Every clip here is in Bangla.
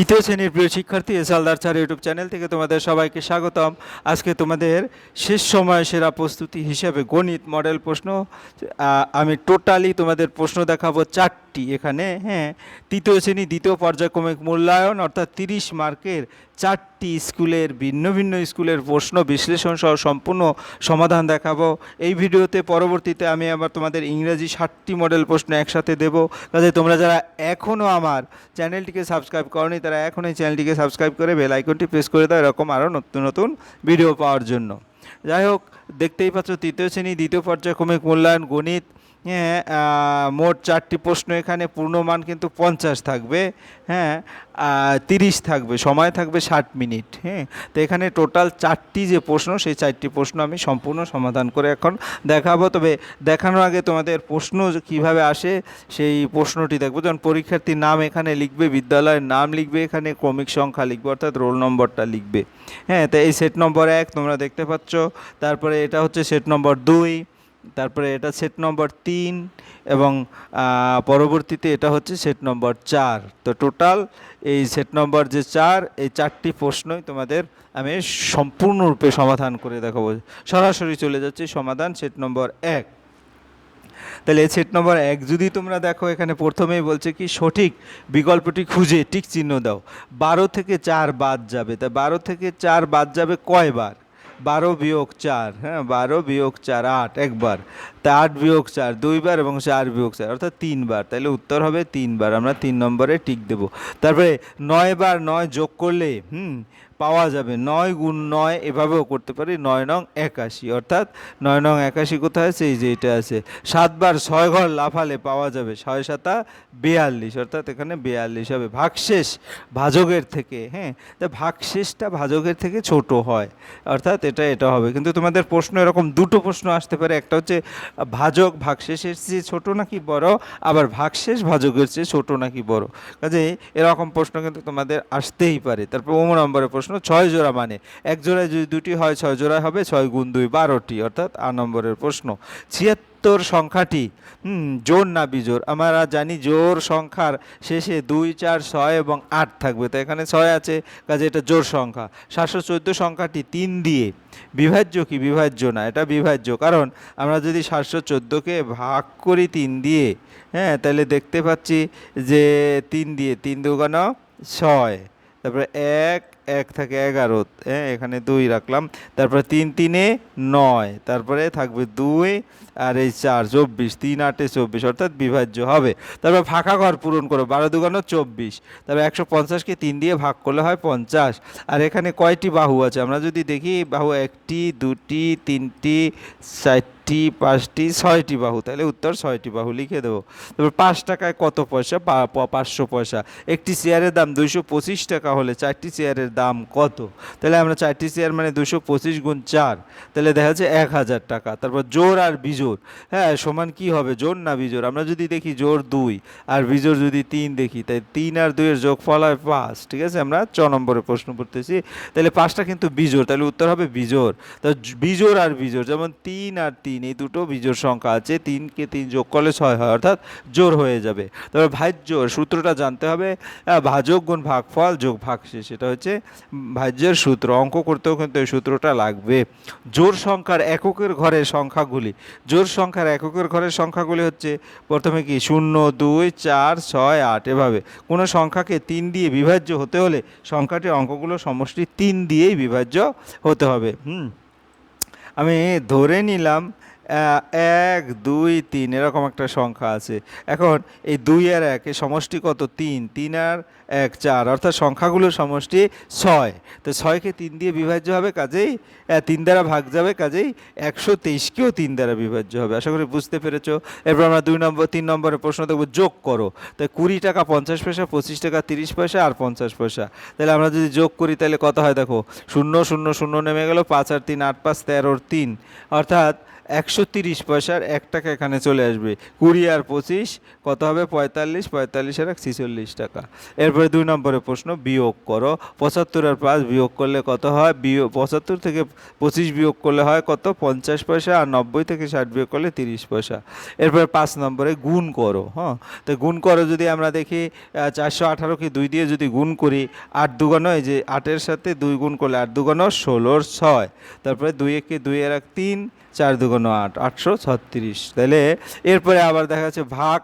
তৃতীয় শ্রেণির প্রিয় শিক্ষার্থী এস আলদার চার ইউটিউব চ্যানেল থেকে তোমাদের সবাইকে স্বাগতম। আজকে তোমাদের শেষ সময় সেরা প্রস্তুতি হিসেবে গণিত মডেল প্রশ্ন আমি টোটালি তোমাদের প্রশ্ন দেখাবো চারটি এখানে হ্যাঁ তৃতীয় শ্রেণি, দ্বিতীয় পর্যায়ক্রমিক মূল্যায়ন, অর্থাৎ তিরিশ মার্কের চারটি স্কুলের, ভিন্ন ভিন্ন স্কুলের প্রশ্ন বিশ্লেষণ সহ সম্পূর্ণ সমাধান দেখাবো। এই ভিডিওতে পরবর্তীতে আমি আবার তোমাদের ইংরেজি ষাটটি মডেল প্রশ্ন একসাথে দেব। কাজে তোমরা যারা এখনও আমার চ্যানেলটিকে সাবস্ক্রাইব করনি, তারা এখনই চ্যানেলটিকে সাবস্ক্রাইব করে বেল আইকনটি প্রেস করে দাও, এরকম আরও নতুন নতুন ভিডিও পাওয়ার জন্য। যাই হোক, দেখতেই পাচ্ছ, তৃতীয় শ্রেণি, দ্বিতীয় পর্যায়ক্রমিক মূল্যায়ন, গণিত হ্যাঁ মোট চারটি প্রশ্ন এখানে, পূর্ণমান কিন্তু পঞ্চাশ থাকবে হ্যাঁ তিরিশ থাকবে, সময় থাকবে ষাট মিনিট হ্যাঁ। তো এখানে টোটাল চারটি যে প্রশ্ন, সেই চারটি প্রশ্ন আমি সম্পূর্ণ সমাধান করে এখন দেখাবো। তবে দেখানোর আগে তোমাদের প্রশ্ন কীভাবে আসে, সেই প্রশ্নটি দেখব। যেমন পরীক্ষার্থীর নাম এখানে লিখবে, বিদ্যালয়ের নাম লিখবে, এখানে ক্রমিক সংখ্যা লিখবে, অর্থাৎ রোল নম্বরটা লিখবে হ্যাঁ। তো এই সেট নম্বর এক তোমরা দেখতে পাচ্ছ, তারপরে এটা হচ্ছে সেট নম্বর দুই তারপরে এটা সেট নম্বর তিন এবং পরবর্তীতে এটা হচ্ছে সেট নম্বর চার। তো টোটাল এই সেট নম্বর যে চার, এই চারটি প্রশ্নই তোমাদের আমি সম্পূর্ণরূপে সমাধান করে দেখাবো। সরাসরি চলে যাচ্ছে সমাধান সেট নম্বর এক। তাহলে সেট নম্বর এক, যদি তোমরা দেখো এখানে প্রথমেই বলছে কি, সঠিক বিকল্পটি খুঁজে টিক চিহ্ন দাও। বারো থেকে চার বাদ যাবে। তা বারো থেকে চার বাদ যাবে কয়বার? বারো বিয়োগ চার হ্যাঁ বারো বিয়োগ চার, আট, একবার। তা আট বিয়োগ চার, দুইবার এবং চার বিয়োগ চার, অর্থাৎ তিনবার। তাহলে উত্তর হবে তিনবার, আমরা তিন নম্বরে টিক দেবো। তারপরে নয় বার নয় যোগ করলে, হুম পাওয়া যাবে। নয় গুণ নয় এভাবেও করতে পারি। নয় নং একাশি। অর্থাৎ নয় নং একাশি কোথায় আছে? এই যে এটা আছে। সাতবার ছয় ঘর লাফালে পাওয়া যাবে। ছয় সাতা বেয়াল্লিশ। অর্থাৎ এখানে বেয়াল্লিশ হবে। ভাগশেষ ভাজকের থেকে হ্যাঁ? তা ভাগশেষটা ভাজকের থেকে ছোট হয়। অর্থাৎ এটা এটা হবে। কিন্তু তোমাদের প্রশ্ন এরকম দুটো প্রশ্ন আসতে পারে। একটা হচ্ছে, ভাজক ভাগশেষের চেয়ে ছোট নাকি বড়? আবার ভাগশেষ ভাজকের চেয়ে ছোট নাকি বড়? কাজে এরকম প্রশ্ন কিন্তু তোমাদের আসতেই পারে। তারপর ওম নম্বরের প্রশ্ন ছয় জোড়া মানে। এক জোড়ায় যদি দুটি হয়, ছয় জোড়া হবে, ছয় গুণ দুই, বারোটি, অর্থাৎ আ নম্বরের প্রশ্ন। ছিয়াত্তর সংখ্যাটি জোর না বিজোর আমরা জানি জোর সংখ্যার শেষে দুই, চার, ছয় এবং আট থাকবে। তো এখানে ছয় আছে, কাজে এটা জোর সংখ্যা। সাতশো চোদ্দ সংখ্যাটি তিন দিয়ে। বিভাজ্য কি? বিভাজ্য না, এটা বিভাজ্য। কারণ আমরা যদি সাতশো চোদ্দোকে ভাগ করি তিন দিয়ে হ্যাঁ তাহলে দেখতে পাচ্ছি যে তিন দিয়ে, তিন দুগান ছয়, তারপরে এক এক থাকে এগারো হ্যাঁ এখানে দুই রাখলাম। তারপরে তিন তিনে নয় তারপরে থাকবে দুই আর এই চার, চব্বিশ, তিন, আটে চব্বিশ, অর্থাৎ বিভাজ্য হবে। তারপর ফাঁকা ঘর পূরণ করো, বারো দুগানো চব্বিশ। তারপর একশো পঞ্চাশকে তিন দিয়ে ভাগ করলে হয় পঞ্চাশ। আর এখানে কয়টি বাহু আছে? আমরা যদি দেখি, বাহু একটি, দুটি, তিনটি, চারটি, পাঁচটি, ছয়টি বাহু, তাহলে উত্তর ছয়টি বাহু লিখে দেবো। তারপর পাঁচ টাকায় কত পয়সা? পাঁচশো পয়সা। একটি চেয়ারের দাম দুইশো পঁচিশ টাকা হলে চারটি চেয়ারের দাম কত? তাহলে আমরা চারটি চেয়ার মানে দুশো পঁচিশ গুণ চার, তাহলে দেখা যাচ্ছে এক হাজার টাকা। তারপর জোর আর বিজোর হ্যাঁ সমান কি হবে? জোর না বিজোর আমরা যদি দেখি জোর দুই আর বিজোর যদি তিন দেখি, তাই তিন আর দুইয়ের যোগফল হয় পাঁচ। ঠিক আছে? আমরা ছ নম্বরে প্রশ্ন করতেছি। তাহলে পাঁচটা কিন্তু বিজোর তাহলে উত্তর হবে বিজোর তা বিজোর আর বিজোর যেমন তিন আর তিন, এই দুটো বিজোর সংখ্যা আছে, তিনকে তিন যোগ করলে ছয় হয়, অর্থাৎ জোর হয়ে যাবে। তবে ভাজ্যর সূত্রটা জানতে হবে। ভাজক গুণ ভাগফল যোগ ভাগশেষ এটা হচ্ছে ভাজ্যের সূত্র। অঙ্ক করতেও কিন্তু এই সূত্রটা লাগবে। জোর সংখ্যার এককের ঘরের সংখ্যাগুলি জোর সংখ্যার এককের ঘরের সংখ্যাগুলি হচ্ছে প্রথমে কি শূন্য, দুই, চার, ছয়, আট এভাবে। কোনো সংখ্যাকে তিন দিয়ে বিভাজ্য হতে হলে সংখ্যাটির অঙ্কগুলো সমষ্টি তিন দিয়েই বিভাজ্য হতে হবে। হুম। আমি ধরে নিলাম এক, দুই, তিন, এরকম একটা সংখ্যা আছে। এখন এই দুই আর এক, এর সমষ্টি কত? তিন। তিন আর এক, চার। অর্থাৎ সংখ্যাগুলোর সমষ্টি ছয়। তো ছয়কে তিন দিয়ে বিভাজ্য হবে, কাজেই তিন দ্বারা ভাগ যাবে, কাজেই একশো তেইশকেও তিন দ্বারা বিভাজ্য হবে। আশা করি বুঝতে পেরেছ। এরপর আমরা দুই নম্বর, তিন নম্বরের প্রশ্ন দেখব, যোগ করো। তাই কুড়ি টাকা পঞ্চাশ পয়সা, পঁচিশ টাকা তিরিশ পয়সা আর পঞ্চাশ পয়সা। তাহলে আমরা যদি যোগ করি, তাহলে কত হয় দেখো? শূন্য শূন্য শূন্য নেমে গেল, পাঁচ আর তিন, আট পাঁচ তেরোর তিন। অর্থাৎ একশো তিরিশ পয়সার এক টাকা এখানে চলে আসবে। কুড়ি আর পঁচিশ, কত হবে? পঁয়তাল্লিশ পঁয়তাল্লিশের এক ছিচল্লিশ টাকা। এরপরে দুই নম্বরের প্রশ্ন, বিয়োগ করো। পঁচাত্তর আর পাঁচ বিয়োগ করলে কত হয়? বিয়োগ, পঁচাত্তর থেকে পঁচিশ বিয়োগ করলে হয় কত? পঞ্চাশ পয়সা আর নব্বই থেকে ষাট বিয়োগ করলে তিরিশ পয়সা। এরপরে পাঁচ নম্বরে গুণ করো হ্যাঁ? তো গুণ করো যদি আমরা দেখি চারশো আঠারোকে দুই দিয়ে যদি গুণ করি, আট দুগুণ এই যে আটের সাথে দুই গুণ করলে আট দুগুণ ষোলোর ছয়। তারপরে দুই একে দুই এর এক তিন চার দুগুণ আট, আটশো ছত্রিশ। তাহলে এরপরে আবার দেখা যাচ্ছে ভাগ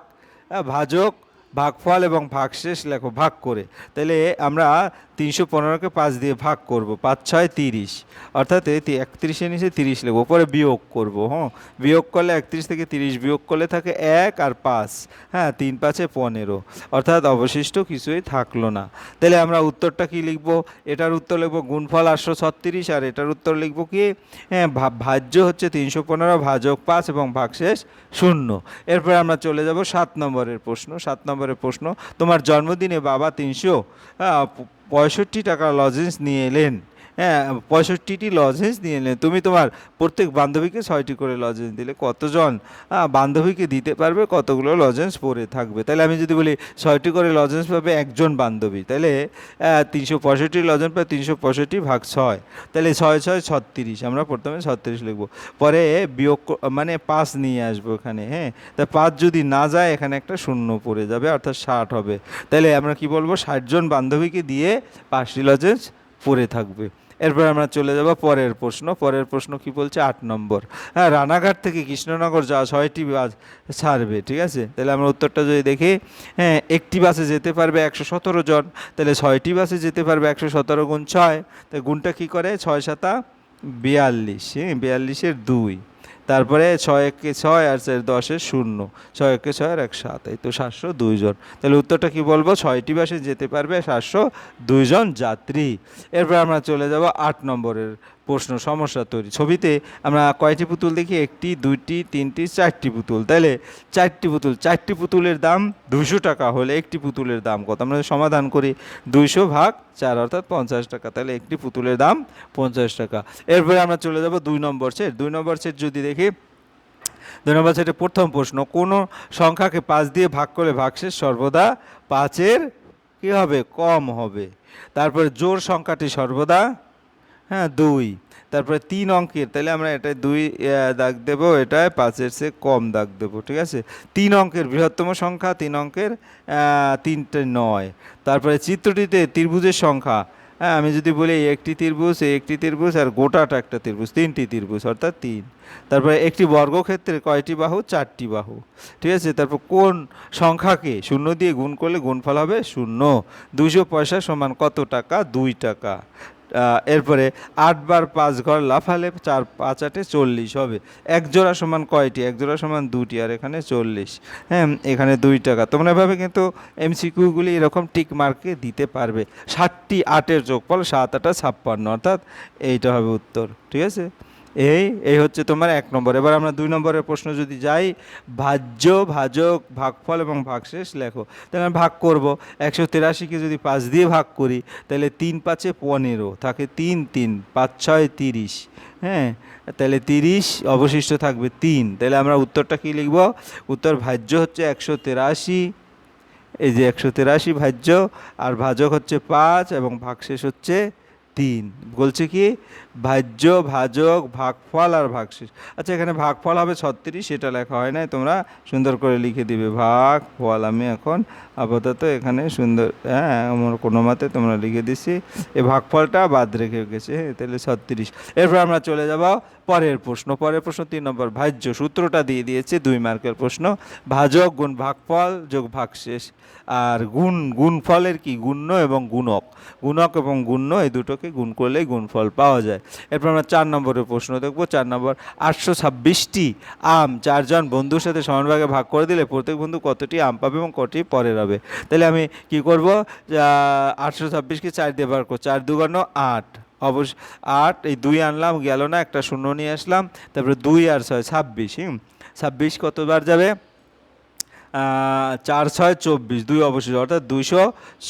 ভাজক, ভাগফল এবং ভাগ শেষ লেখো, ভাগ করে। তাহলে আমরা তিনশো পনেরোকে পাঁচ দিয়ে ভাগ করব, পাঁচ, ছয়, তিরিশ। অর্থাৎ একত্রিশের নিচে তিরিশ লিখব পরে বিয়োগ করব হ্যাঁ? বিয়োগ করলে একত্রিশ থেকে তিরিশ, বিয়োগ করলে থাকে এক আর পাঁচ হ্যাঁ? তিন পাঁচে পনেরো। অর্থাৎ অবশিষ্ট কিছুই থাকল না। তাহলে আমরা উত্তরটা কি লিখব? এটার উত্তর লিখব গুণফল আটশো ছত্রিশ, আর এটার উত্তর লিখব কি? হ্যাঁ ভাজ্য হচ্ছে তিনশো পনেরো ভাজক পাঁচ এবং ভাগশেষ শূন্য। এরপরে আমরা চলে যাব সাত নম্বরের প্রশ্ন, সাত নম্বরের প্রশ্ন। তোমার জন্মদিনে বাবা তিনশো পঁয়ষট্টি টাকার লজেন্স নিয়ে এলেন। হ্যাঁ পঁয়ষট্টিটি লজেন্স নিয়ে এলেন তুমি তোমার প্রত্যেক বান্ধবীকে ছয়টি করে লজেন্স দিলে। কতজন বান্ধবীকে দিতে পারবে, কতগুলো লজেন্স পরে থাকবে? তাহলে আমি যদি বলি ছয়টি করে লজেন্স পাবে একজন বান্ধবী, তাহলে তিনশো পঁয়ষট্টি লজেন্স পাবে তিনশো পঁয়ষট্টি ভাগ ছয়। তাহলে ছয় ছয়, ছত্রিশ। আমরা প্রথমে ছত্রিশ লিখব। পরে বিয়োগ মানে পাঁচ নিয়ে আসব এখানে হ্যাঁ? তা পাঁচ যদি না যায়, এখানে একটা শূন্য পড়ে যাবে, অর্থাৎ ষাট হবে। তাহলে আমরা কি বলব? ষাটজন বান্ধবীকে দিয়ে পাঁচটি লজেন্স পরে থাকবে। এরপর আমরা চলে যাব পরের প্রশ্ন। পরের প্রশ্ন কি বলছে? আট নম্বর। হ্যাঁ রানাঘাট থেকে কৃষ্ণনগর যাওয়া ছয়টি বাস ছাড়বে, ঠিক আছে? তাহলে আমরা উত্তরটা যদি দেখি হ্যাঁ একটি বাসে যেতে পারবে একশো সতেরো জন, তাহলে ছয়টি বাসে যেতে পারবে একশো সতেরো গুণ ছয়। তাই গুণটা কী করে? ছয় সাতা বিয়াল্লিশ হ্যাঁ বিয়াল্লিশের দুই। তারপরে ছয় একে ছয় আর চার দশে শূন্য। ছয় একে ছয় আর এক সাত, এই তো সাতশো দুইজন তাহলে উত্তরটা কি বলব? ছয়টি বাসে যেতে পারবে সাতশো দুইজন যাত্রী। এরপর আমরা চলে যাব আট নম্বরের প্রশ্ন, সমস্যা তৈরি। ছবিতে আমরা কয়টি পুতুল দেখি? একটি, দুইটি, তিনটি, চারটি পুতুল। তাহলে চারটি পুতুল, চারটি পুতুলের দাম দুশো টাকা হলে একটি পুতুলের দাম কত? আমরা সমাধান করি, দুইশো ভাগ চার অর্থাৎ পঞ্চাশ টাকা। তাহলে একটি পুতুলের দাম পঞ্চাশ টাকা। এরপরে আমরা চলে যাব দুই নম্বর সেট। দুই নম্বর সেট যদি দেখি, দুই নম্বর সেটে প্রথম প্রশ্ন, কোনো সংখ্যাকে পাঁচ দিয়ে ভাগ করলে ভাগশেষ সর্বদা পাঁচের কী হবে? কম হবে। তারপরে জোর সংখ্যাটি সর্বদা হ্যাঁ দুই। তারপরে তিন অঙ্কের তাহলে আমরা এটায় দুই দাগ দেব, এটায় পাঁচের চেয়ে কম দাগ দেব, ঠিক আছে? তিন অঙ্কের বৃহত্তম সংখ্যা, তিন অঙ্কের তিনটে নয়। তারপরে চিত্রটিতে ত্রিভুজের সংখ্যা হ্যাঁ আমি যদি বলি একটি ত্রিভুজ একটি ত্রিভুজ, আর গোটাটা একটা ত্রিভুজ, তিনটি ত্রিভুজ, অর্থাৎ তিন। তারপরে একটি বর্গক্ষেত্রে কয়টি বাহু? চারটি বাহু, ঠিক আছে? তারপর কোন সংখ্যাকে শূন্য দিয়ে গুণ করলে গুণফল হবে? শূন্য। দুশো পয়সা সমান কত টাকা? দুই টাকা। এরপরে আটবার পাঁচ ঘর লাফালে চার, পাঁচ আটে চল্লিশ হবে। এক জোড়া সমান কয়টি? এক জোড়া সমান দুটি, আর এখানে চল্লিশ। হ্যাঁ এখানে দুই টাকা। তোমরা এভাবে কিন্তু এমসিকিউগুলি এরকম টিক মার্কে দিতে পারবে। ষাটটি আটের যোগফল সাত আটা ছাপ্পান্ন, অর্থাৎ এইটা হবে উত্তর। ঠিক আছে? এই এই হচ্ছে তোমার এক নম্বর। এবার আমরা দুই নম্বরের প্রশ্ন যদি যাই, ভাজ্য, ভাজক, ভাগফল এবং ভাগশেষ লেখো। তাহলে আমি ভাগ করব। একশো তিরাশিকে যদি পাঁচ দিয়ে ভাগ করি, তাহলে তিন পাঁচে পনেরো। থাকে তিন তিন, পাঁচ ছয়, তিরিশ। হ্যাঁ? তাহলে তিরিশ, অবশিষ্ট থাকবে তিন। তাহলে আমরা উত্তরটা কি লিখব? উত্তর ভাজ্য হচ্ছে একশো তিরাশি। এই যে একশো তিরাশি ভাজ্য, আর ভাজক হচ্ছে পাঁচ এবং ভাগশেষ হচ্ছে তিন। বলছে কি? ভাজ্য, ভাজক, ভাগফল আর ভাগশেষ। আচ্ছা এখানে ভাগফল হবে ছত্রিশ সেটা লেখা হয় নাই, তোমরা সুন্দর করে লিখে দিবে। ভাগ ফল আমি এখন আপাতত এখানে সুন্দর হ্যাঁ আমার কোনো মতে তোমরা লিখে দিছি। এই ভাগফলটা বাদ রেখে গেছে হ্যাঁ তাহলে ছত্রিশ। এরপর আমরা চলে যাব পরের প্রশ্ন পরের প্রশ্ন তিন নম্বর, ভাজ্য সূত্রটা দিয়ে দিয়েছে, দুই মার্কের প্রশ্ন, ভাজক গুণ ভাগফল যোগ ভাগশেষ আর গুণ, গুণফলের কি, গুণ্য এবং গুণক? গুণক এবং গুণ্য, এই দুটোকে গুণ করলেই গুণফল পাওয়া যায়। এরপর আমরা চার নম্বরের প্রশ্ন দেখব, চার নম্বর, আটশো ছাব্বিশটি আম চারজন বন্ধুর সাথে সমানভাগে ভাগ করে দিলে প্রত্যেক বন্ধু কতটি আম পাবে এবং কটি পরে হবে? তাহলে আমি কি করব? আটশো ছাব্বিশকে চার দিয়ে বার করব, চার দুগান্ন আট। অবশ্য আট, এই দুই আনলাম, গেল না, একটা শূন্য নিয়ে আসলাম, তারপরে দুই আর ছয়, ছাব্বিশ, হুম? ছাব্বিশ কতবার যাবে? চার, ছয়, চব্বিশ, দুই অবশিষ্ট অর্থাৎ দুইশো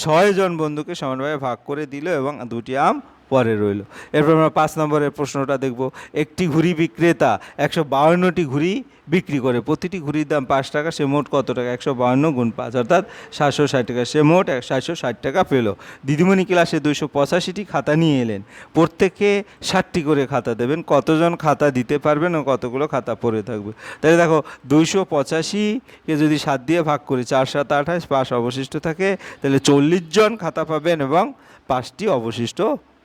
ছয় জন বন্ধুকে সমানভাবে ভাগ করে দিল এবং দুটি আম পরে রইল। এরপর আমরা পাঁচ নম্বরের প্রশ্নটা দেখব। একটি ঘুড়ি বিক্রেতা একশো বাউন্নটি ঘুড়ি বিক্রি করে। প্রতিটি ঘুড়ির দাম পাঁচ টাকা, সে মোট কত টাকা? একশো বাউন্ন গুণ পাঁচ, অর্থাৎ সাতশো ষাট টাকা। সে মোট সাতশো ষাট টাকা পেল। দিদিমণি ক্লাসে দুইশো পঁচাশিটি খাতা নিয়ে এলেন। প্রত্যেকে ষাটটি করে খাতা দেবেন। কতজন খাতা দিতে পারবেন ও কতগুলো খাতা পড়ে থাকবে? তাহলে দেখো, দুইশো পঁচাশিকে যদি সাত দিয়ে ভাগ করি, চার সাত আঠাশ পাঁচ অবশিষ্ট থাকে। তাহলে চল্লিশ জন খাতা পাবেন এবং পাঁচটি অবশিষ্ট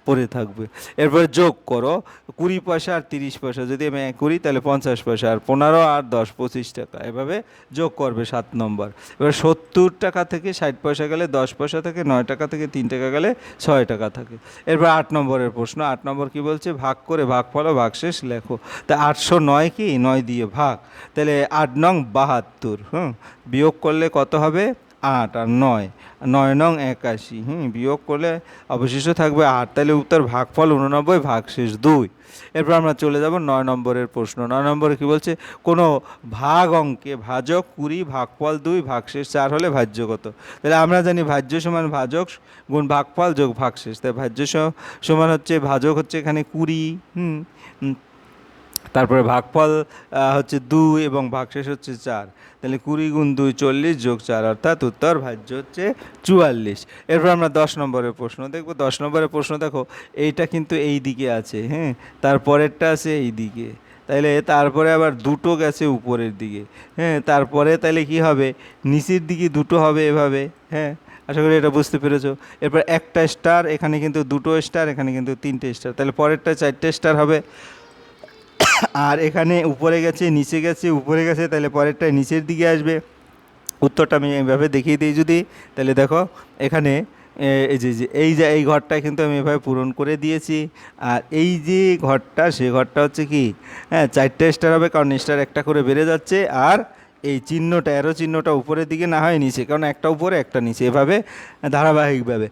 পড়ে থাকবে। এরপরে যোগ করো, কুড়ি পয়সা আর তিরিশ পয়সা। যদি আমি এক করি, তাহলে পঞ্চাশ পয়সা। আর পনেরো আর দশ, পঁচিশ টাকা। এভাবে যোগ করবে সাত নম্বর। এবার সত্তর টাকা থেকে ষাট পয়সা গেলে দশ পয়সা থেকে, নয় টাকা থেকে তিন টাকা গেলে ছয় টাকা থাকে। এরপর আট নম্বরের প্রশ্ন। আট নম্বর কি বলছে? ভাগ করে ভাগ ফলো, ভাগ শেষ লেখো। তা আটশো নয় কি? নয় দিয়ে ভাগ। তাহলে আট নং বাহাত্তর, হুম? বিয়োগ করলে কত হবে? আট আর নয়। নয় নং একাশি। হুম বিয়োগ করলে অবশিষ্ট থাকবে আট। তাহলে উত্তর ভাগফল উননব্বই ভাগ শেষ দুই। এরপর আমরা চলে যাব নয় নম্বরের প্রশ্ন। নয় নম্বরে কি বলছে? কোনো ভাগ অঙ্কে ভাজক কুড়ি ভাগফল দুই ভাগশেষ চার হলে ভাজ্য কত তাহলে আমরা জানি ভাজ্য সমান ভাজক গুণ ভাগফল যোগ ভাগশেষ। তাই ভাজ্য সমান হচ্ছে ভাজক হচ্ছে এখানে কুড়ি। হুম, তারপরে ভাগফল হচ্ছে দুই এবং ভাগশেষ হচ্ছে চার। তাহলে কুড়ি গুণ দুই চল্লিশ যোগ চার অর্থাৎ উত্তর ভাজ্য হচ্ছে চুয়াল্লিশ। এরপর আমরা দশ নম্বরের প্রশ্ন দেখব। দশ নম্বরের প্রশ্ন দেখো, এইটা কিন্তু এই দিকে আছে হ্যাঁ? তারপরেরটা আছে এই দিকে। তাইলে তারপরে আবার দুটো গেছে উপরের দিকে হ্যাঁ? তারপরে তাহলে কি হবে? নিচের দিকে দুটো হবে এভাবে হ্যাঁ? আশা করি এটা বুঝতে পেরেছ। এরপর একটা স্টার এখানে কিন্তু দুটো স্টার এখানে কিন্তু তিনটে স্টার তাহলে পরেরটা চারটে স্টার হবে। আর এখানে উপরে গেছে, নিচে গেছে, উপরে গেছে, তাহলে পরেরটা নিচের দিকে আসবে। উত্তরটা আমি এইভাবে দেখিয়ে দিই যদি, তাহলে দেখো, এখানে এই যে এই যে, এই ঘরটা কিন্তু আমি এভাবে পূরণ করে দিয়েছি। আর এই যে ঘরটা, সে ঘরটা হচ্ছে কি? হ্যাঁ চারটে স্টার হবে, কারণ স্টার একটা করে বেড়ে যাচ্ছে। আর এই চিহ্নটা, অ্যারো চিহ্নটা উপরের দিকে না হয় নিচে, কারণ একটা উপরে, একটা নিচে, এভাবে ধারাবাহিকভাবে।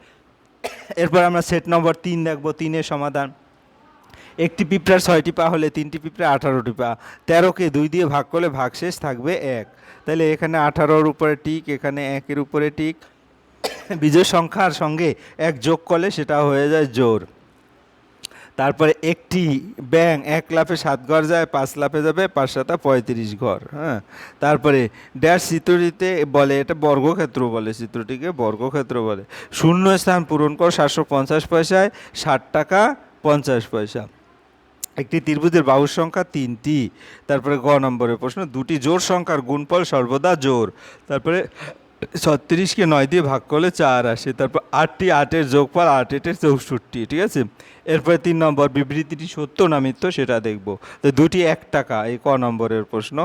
এরপর আমরা সেট নম্বর তিন দেখব, তিনের সমাধান। একটি পিঁপড়ার ছয়টি পা হলে তিনটি পিঁপড়া, আঠারোটি পা। তেরোকে দুই দিয়ে ভাগ করলে ভাগশেষ থাকবে এক। তাহলে এখানে আঠারোর উপরে টিক এখানে একের উপরে টিক বিজয় সংখ্যার সঙ্গে এক যোগ করলে সেটা হয়ে যায় জোর তারপরে একটি ব্যাং এক লাফে সাত ঘর যায়, পাঁচ লাফে যাবে, পাঁচ সাতা পঁয়ত্রিশ ঘর হ্যাঁ। তারপরে ড্যাশ চিত্রটিতে বলে, এটা বর্গক্ষেত্র বলে, চিত্রটিকে বর্গক্ষেত্র বলে। শূন্য স্থান পূরণ কর সাতশো পঞ্চাশ পয়সায়, ষাট টাকা পঞ্চাশ পয়সা। একটি ত্রিভুজের বাহুর সংখ্যা তিনটি। তারপরে গ নম্বরের প্রশ্ন, দুটি জোর সংখ্যার গুণফল সর্বদা জোর তারপরে ছত্রিশকে নয় দিয়ে ভাগ করলে চার আসে। তারপর আটটি, আটের যোগফল আট, এটের চৌষট্টি, ঠিক আছে? এরপরে তিন নম্বর, বিবৃতিটি সত্য না মিথ্য সেটা দেখব। তো দুটি এক টাকা, এই ক নম্বরের প্রশ্ন।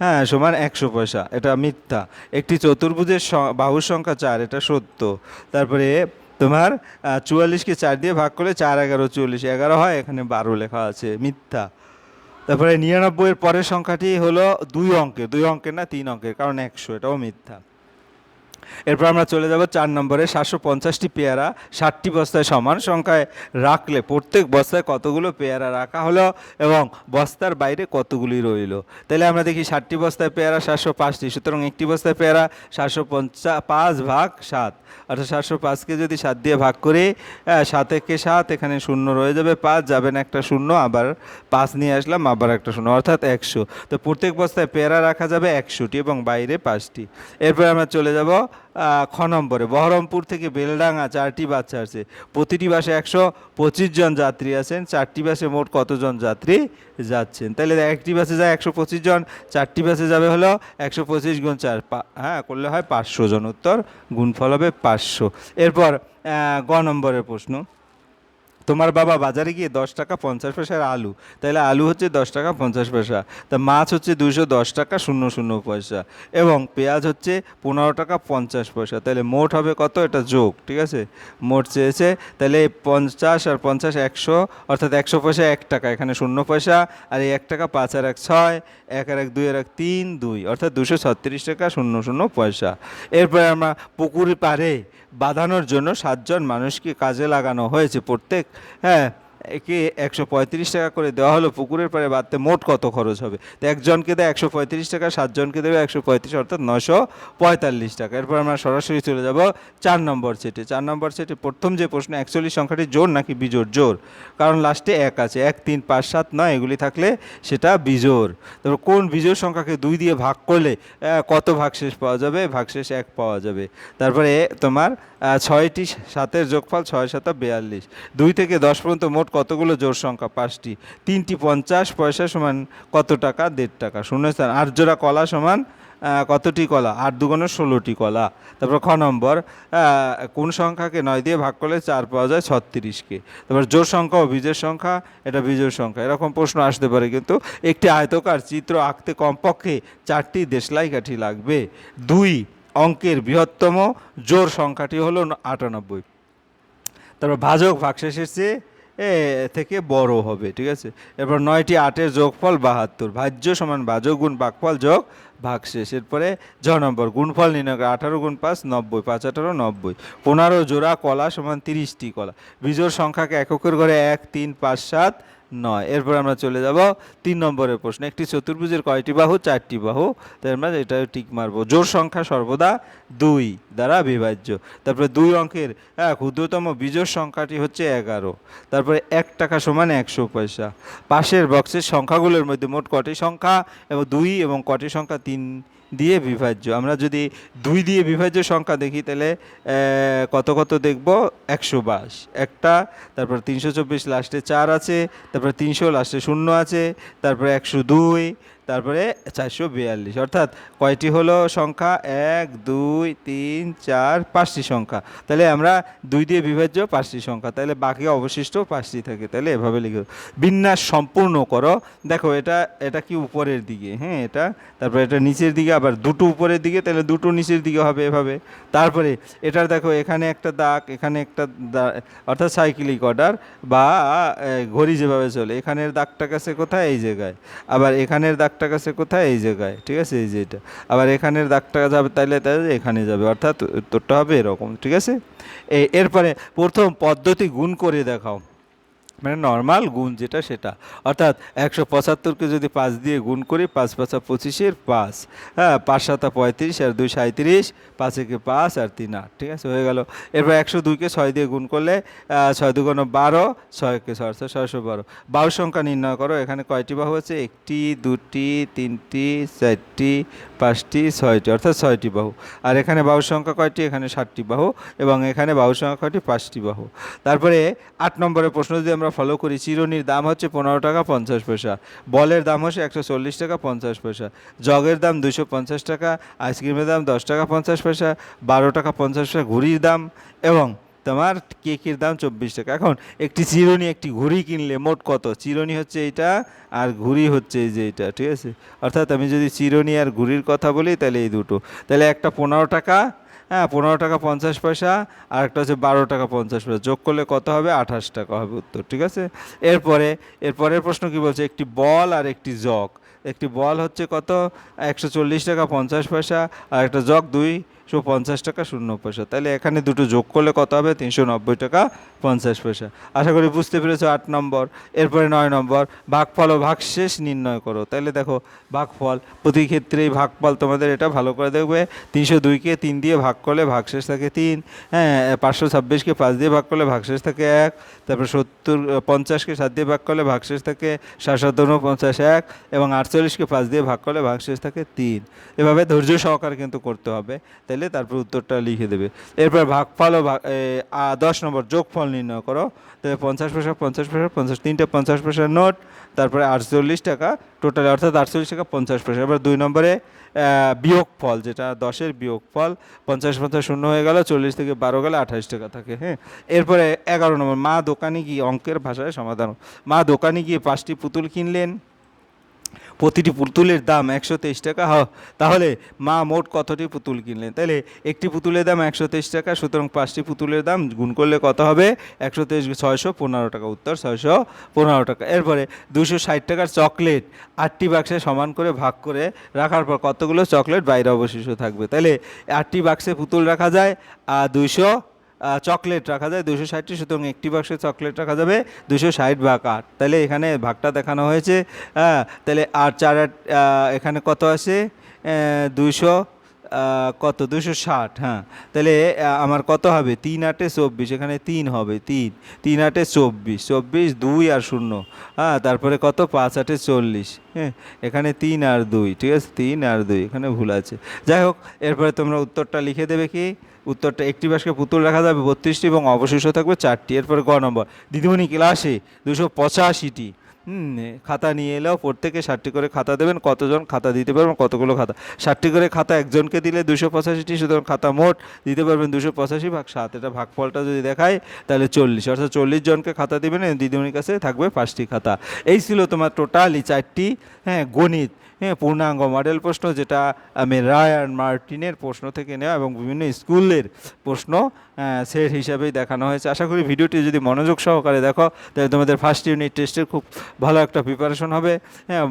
হ্যাঁ সমান একশো পয়সা, এটা মিথ্যা। একটি চতুর্ভুজের বাহুর সংখ্যা চার, এটা সত্য। তারপরে তোমার চুয়াল্লিশকে চার দিয়ে ভাগ করলে চার এগারো চুয়াল্লিশ। এগারো হয়, এখানে বারো লেখা আছে, মিথ্যা। তারপরে নিরানব্বইয়ের পরের সংখ্যাটি হলো দুই অঙ্কের দুই অঙ্কের না, তিন অঙ্কের, কারণ একশো, এটাও মিথ্যা। এরপর আমরা চলে যাব চার নম্বরে, সাতশো পঞ্চাশটি পেয়ারা, ষাটটি বস্তায় সমান সংখ্যায় রাখলে প্রত্যেক বস্তায় কতগুলো পেয়ারা রাখা হলো এবং বস্তার বাইরে কতগুলি রইল? তাহলে আমরা দেখি ষাটটি বস্তায় পেয়ারা, সাতশো পাঁচটি। সুতরাং একটি বস্তায় পেয়ারা সাতশো পঞ্চা, পাঁচ ভাগ সাত। অর্থাৎ সাতশো পাঁচকে যদি সাত দিয়ে ভাগ করি সাত একে সাত, এখানে শূন্য রয়ে যাবে পাঁচ যাবেন একটা শূন্য, আবার পাঁচ নিয়ে আসলাম, আবার একটা শূন্য, অর্থাৎ একশো। তো প্রত্যেক বস্তায় পেয়ারা রাখা যাবে একশোটি এবং বাইরে পাঁচটি। এরপর আমরা চলে যাব খ নম্বরে, বহরমপুর থেকে বেলডাঙ্গা চারটি বাস আছে প্রতিটি বাসে একশো পঁচিশ জন যাত্রী আছেন, চারটি বাসে মোট কতজন যাত্রী যাচ্ছেন? তাহলে একটি বাসে যায় একশো পঁচিশ জন, চারটি বাসে যাবে হলো একশো পঁচিশ গুণ চার হ্যাঁ করলে হয় পাঁচশো জন, উত্তর, গুণফল হবে পাঁচশো। এরপর গ নম্বরের প্রশ্ন। তোমার বাবা বাজারে গিয়ে দশ টাকা পঞ্চাশ পয়সার আলু তাহলে আলু হচ্ছে দশ টাকা পঞ্চাশ পয়সা, তা মাছ হচ্ছে দুশো দশ টাকা শূন্য শূন্য পয়সা, এবং পেঁয়াজ হচ্ছে পনেরো টাকা পঞ্চাশ পয়সা তাহলে মোট হবে কত? এটা যোগ, ঠিক আছে? মোট চেয়েছে তাহলে পঞ্চাশ আর পঞ্চাশ একশো, অর্থাৎ একশো পয়সা এক টাকা, এখানে শূন্য পয়সা, আর এই এক টাকা পাঁচ আর এক ছয়, এক আর এক দুই আর এক তিন দুই, অর্থাৎ দুশো ছত্রিশ টাকা শূন্য শূন্য পয়সা। এরপরে আমরা পুকুর পাড়ে বাঁধানোর জন্য সাতজন মানুষকে কাজে লাগানো হয়েছে প্রত্যেক হ্যাঁ একে একশো পঁয়ত্রিশ টাকা করে দেওয়া হলো, পুকুরের পাড়ে বাঁধতে মোট কত খরচ হবে? তো একজনকে দেয় একশো পঁয়ত্রিশ টাকা, সাতজনকে দেবে একশো পঁয়ত্রিশ, অর্থাৎ নশো পঁয়তাল্লিশ টাকা। এরপর আমরা সরাসরি চলে যাব চার নম্বর সেটে। চার নম্বর সেটে প্রথম যে প্রশ্ন অ্যাকচুয়ালি সংখ্যাটি জোর নাকি বিজোর জোর। কারণ লাস্টে এক আছে, এক, তিন, পাঁচ, সাত, নয়, এগুলি থাকলে সেটা বিজোড়। তারপর কোন বিজোড় সংখ্যাকে দুই দিয়ে ভাগ করলে কত ভাগশেষ পাওয়া যাবে? ভাগশেষ এক পাওয়া যাবে। তারপরে তোমার ছয়টি সাতের যোগফল, ছয় সাত বিয়াল্লিশ। দুই থেকে দশ পর্যন্ত মোট কতগুলো জোড় সংখ্যা? পাঁচটি। তিনটি পঞ্চাশ, পয়সা সমান কত টাকা? দেড় টাকা। শূন্যস্থান আট জোড়া কলা সমান কতটি কলা? আট দুগুণে ষোলোটি কলা। তারপর খ নম্বর কোন সংখ্যাকে নয় দিয়ে ভাগ করলে চার পাওয়া যায় ছত্রিশকে? তারপর জোর সংখ্যা ও বীজের সংখ্যা, এটা বীজের সংখ্যা। এরকম প্রশ্ন আসতে পারে কিন্তু একটি আয়তকার চিত্র আঁকতে কমপক্ষে চারটি দেশলাই কাঠি লাগবে। দুই অঙ্কের বৃহত্তম জোর সংখ্যাটি হলো আটানব্বই। তারপর ভাজক ভাগশেষের চেয়ে থেকে বড় হবে, ঠিক আছে? এরপর নয়টি আটের যোগফল বাহাত্তর, ভাজ্য সমান ভাজক গুণ বাকফল যোগ ভাগশেষ। এরপরে জ নম্বর, গুণফল নির্ণয় করে আঠারো গুণ পাঁচ, নব্বই, পাঁচ, আঠারো, নব্বই। পনেরো জোড়া কলা সমান তিরিশটি কলা। বিজোর সংখ্যাকে এককের ঘরে এক, তিন, পাঁচ, সাত নয়। এরপর আমরা চলে যাব তিন নম্বরের প্রশ্ন। একটি চতুর্ভুজের কয়টি বাহু? চারটি বাহু। তাই আমরা এটা টিক মারবো। জোর সংখ্যা সর্বদা দুই দ্বারা বিভাজ্য। তারপরে দুই অঙ্কের হ্যাঁ ক্ষুদ্রতম বিজোর সংখ্যাটি হচ্ছে এগারো। তারপরে এক টাকা সমান একশো পয়সা। পাশের বক্সের সংখ্যাগুলোর মধ্যে মোট কটি সংখ্যা? এবং দুই এবং কটি সংখ্যা? তিন দিয়ে বিভাজ্য। আমরা যদি দুই দিয়ে বিভাজ্য সংখ্যা দেখি, তাহলে কত কত দেখব? একশো বাস। একটা, তারপর তিনশো চব্বিশ লাস্টে চার আছে, তারপর তিনশো লাস্টে শূন্য আছে, তারপর একশো দুই তারপরে চারশো বিয়াল্লিশ। অর্থাৎ কয়টি হলো সংখ্যা? এক, দুই, তিন, চার, পাঁচটি সংখ্যা। তাহলে আমরা দুই দিয়ে বিভাজ্য, পাঁচটি সংখ্যা। তাহলে বাকি অবশিষ্ট পাঁচটি থাকে। তাহলে এভাবে লিখে। বিন্যাস সম্পূর্ণ করো। দেখো এটা এটা কি উপরের দিকে? হ্যাঁ এটা। তারপরে এটা নিচের দিকে, আবার দুটো উপরের দিকে, তাহলে দুটো নিচের দিকে হবে এভাবে। তারপরে এটার দেখো, এখানে একটা দাগ, এখানে একটা অর্থাৎ সাইক্লিক অর্ডার বা ঘড়ি যেভাবে চলে। এখানের দাগটা কাছে কোথায়? এই জায়গায়। আবার এখানের দাগটা কাছে কোথায়? এই জায়গায়, ঠিক আছে? এই যে এটা। আবার এখানের দাগটা যাবে তাইলে তাহলে এখানে যাবে। অর্থাৎ উত্তরটা হবে এরকম, ঠিক আছে? এরপরে প্রথম পদ্ধতি গুণ করে দেখাও। মানে নর্মাল গুণ যেটা সেটা। অর্থাৎ একশো পঁচাত্তরকে যদি পাঁচ দিয়ে গুণ করি, পাঁচ পাঁচা পঁচিশের পাঁচ। হ্যাঁ পাঁচ সাতা পঁয়ত্রিশ, আর দুই সাঁত্রিশ পাঁচ একে পাঁচ, আর তিন আট। ঠিক আছে, হয়ে গেল। এরপর একশো দুইকে ছয় দিয়ে গুণ করলে ছয় দুগুণ বারো ছয়কে ছয় ছয় ছয়শো বারো। বাহু সংখ্যা নির্ণয় করো, এখানে কয়টি বাহু আছে? একটি, দুটি, তিনটি, চারটি, পাঁচটি, ছয়টি, অর্থাৎ ছয়টি বাহু। আর এখানে বাহু সংখ্যা কয়টি? এখানে ষাটটি বাহু, এবং এখানে বাহু সংখ্যা কয়টি? পাঁচটি বাহু। তারপরে আট নম্বরের প্রশ্ন যদি আমরা ফলো করি, চিরনির দাম হচ্ছে পনেরো টাকা পঞ্চাশ পয়সা, বলের দাম হচ্ছে একশো চল্লিশ টাকা পঞ্চাশ পয়সা, জগের দাম দুশো পঞ্চাশ টাকা, আইসক্রিমের দাম দশ টাকা পঞ্চাশ পয়সা, বারো টাকা পঞ্চাশ পয়সা ঘুড়ির দাম এবং তোমার কেকের দাম চব্বিশ টাকা। এখন একটি চিরুনি একটি ঘুড়ি কিনলে মোট কত? চিরুনি হচ্ছে এইটা আর ঘুড়ি হচ্ছে এই যে এটা ঠিক আছে? অর্থাৎ আমি যদি চিরুনি আর ঘুড়ির কথা বলি তাহলে এই দুটো। তাহলে একটা পনেরো টাকা হ্যাঁ পনেরো টাকা পঞ্চাশ পয়সা, আর একটা হচ্ছে বারো টাকা পঞ্চাশ পয়সা। যোগ করলে কত হবে? আঠাশ টাকা হবে উত্তর, ঠিক আছে? এরপরে, এরপরের প্রশ্ন কি বলছে? একটি বল আর একটি জগ। একটি বল হচ্ছে কত? একশো চল্লিশ টাকা পঞ্চাশ পয়সা, আর একটা জগ দুইশো পঞ্চাশ টাকা, শূন্য পয়সা। তাহলে এখানে দুটো যোগ করলে কত হবে? তিনশো নব্বই টাকা, পঞ্চাশ পয়সা। আশা করি বুঝতে পেরেছ, আট নম্বর। এরপরে নয় নম্বর, ভাগফল ও ভাগশেষ নির্ণয় করো। তাহলে দেখো, ভাগফল, প্রতি ক্ষেত্রেই ভাগফল তোমাদের এটা ভালো করে দেখবে। তিনশো দুইকে তিন দিয়ে ভাগ করলে ভাগশেষ থাকে তিন। হ্যাঁ পাঁচশো ছাব্বিশকে পাঁচ দিয়ে ভাগ করলে ভাগশেষ থাকে এক। তারপর সত্তর পঞ্চাশকে সাত দিয়ে ভাগ করলে ভাগশেষ থাকে সাত পঞ্চাশ এক। এবং আটচল্লিশকে পাঁচ দিয়ে ভাগ করলে ভাগশেষ থাকে তিন। এভাবে ধৈর্য সহকারে কিন্তু করতে হবে। তাহলে তারপর উত্তরটা লিখে দেবে। এরপর ভাগফল ও ভাগ- দশ নম্বর যোগফল নির্ণয় করো। তাহলে পঞ্চাশ পয়সা পঞ্চাশ পয়সা, পঞ্চাশ, তিনটে পঞ্চাশ পয়সার নোট, তারপরে আটচল্লিশ টাকা টোটাল, অর্থাৎ আটচল্লিশ টাকা পঞ্চাশ পয়সা। এবার দুই নম্বরে বিয়োগ ফল যেটা দশের বিয়োগ ফল পঞ্চাশ পঞ্চাশ শূন্য হয়ে গেল, চল্লিশ থেকে বারো গেলে আঠাশ টাকা থাকে হ্যাঁ? এরপরে এগারো নম্বর, মা দোকানে গিয়ে অঙ্কের ভাষায় সমাধান। মা দোকানে গিয়ে পাঁচটি পুতুল কিনলেন। প্রতিটি পুতুলের দাম একশো তেইশ টাকা। হ তাহলে মা মোট কতটি পুতুল কিনলেন? তাহলে একটি পুতুলের দাম একশো তেইশ টাকা, সুতরাং পাঁচটি পুতুলের দাম গুণ করলে কত হবে? একশো তেইশ ছয়শো, পনেরো টাকা উত্তর, ছয়শো পনেরো টাকা। এরপরে দুশো ষাট টাকার চকলেট, আটটি বাক্সে সমান করে ভাগ করে রাখার পর কতগুলো চকলেট বাইরে অবশিষ্ট থাকবে? তাহলে আটটি বাক্সে পুতুল রাখা যায়, আর দুইশো চকলেট রাখা যায় দুশো ষাটটি, সুতরাং একটি বাক্সে চকলেট রাখা যাবে দুশো ষাট ভাগ আট। তাহলে এখানে ভাগটা দেখানো হয়েছে হ্যাঁ তাহলে আর চার, আট এখানে কত আছে দুশো কত? দুশো ষাট হ্যাঁ। তাহলে আমার কত হবে? তিন আটে চব্বিশ, এখানে তিন হবে, তিন। তিন আটে চব্বিশ চব্বিশ, দুই আর শূন্য হ্যাঁ তারপরে কত? পাঁচ আটে চল্লিশ হ্যাঁ এখানে তিন আর দুই, ঠিক আছে? তিন আর দুই, এখানে ভুল আছে। যাই হোক, এরপরে তোমরা উত্তরটা লিখে দেবে কি? উত্তরটা একটি বাক্সে পুতুল রাখা যাবে, বত্রিশটি এবং অবশিষ্ট থাকবে চারটি। এরপরে গ নম্বর। দিদিমণি ক্লাসে দুশো পঁচাশিটি। খাতা নিয়ে এলেও প্রত্যেকে ষাটটি করে খাতা দেবেন, কতজন খাতা দিতে পারবেন, কতগুলো খাতা? ষাটটি করে খাতা একজনকে দিলে দুশো পঁচাশিটি, সুতরাং খাতা মোট দিতে পারবেন দুশো পঁচাশি ভাগ সাত। এটা ভাগফলটা যদি দেখায় তাহলে চল্লিশ। অর্থাৎ চল্লিশ জনকে খাতা দিবেন, দিদিমণির কাছে থাকবে পাঁচটি খাতা। এই ছিল তোমার টোটালি চারটি হ্যাঁ গণিত। হ্যাঁ পূর্ণাঙ্গ মডেল প্রশ্ন যেটা আমি রায়ান মার্টিনের প্রশ্ন থেকে নেওয়া এবং বিভিন্ন স্কুলের প্রশ্ন সেট হিসাবেই দেখানো হয়েছে। আশা করি ভিডিওটি যদি মনোযোগ সহকারে দেখো, তাহলে তোমাদের ফার্স্ট ইউনিট টেস্টের খুব ভালো একটা প্রিপারেশন হবে। হ্যাঁ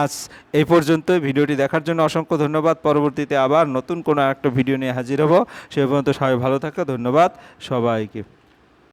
আজ এই পর্যন্ত ভিডিওটি দেখার জন্য অসংখ্য ধন্যবাদ। পরবর্তীতে আবার নতুন কোনো একটা ভিডিও নিয়ে হাজির হব। সে পর্যন্ত সবাই ভালো থাকো, ধন্যবাদ সবাইকে।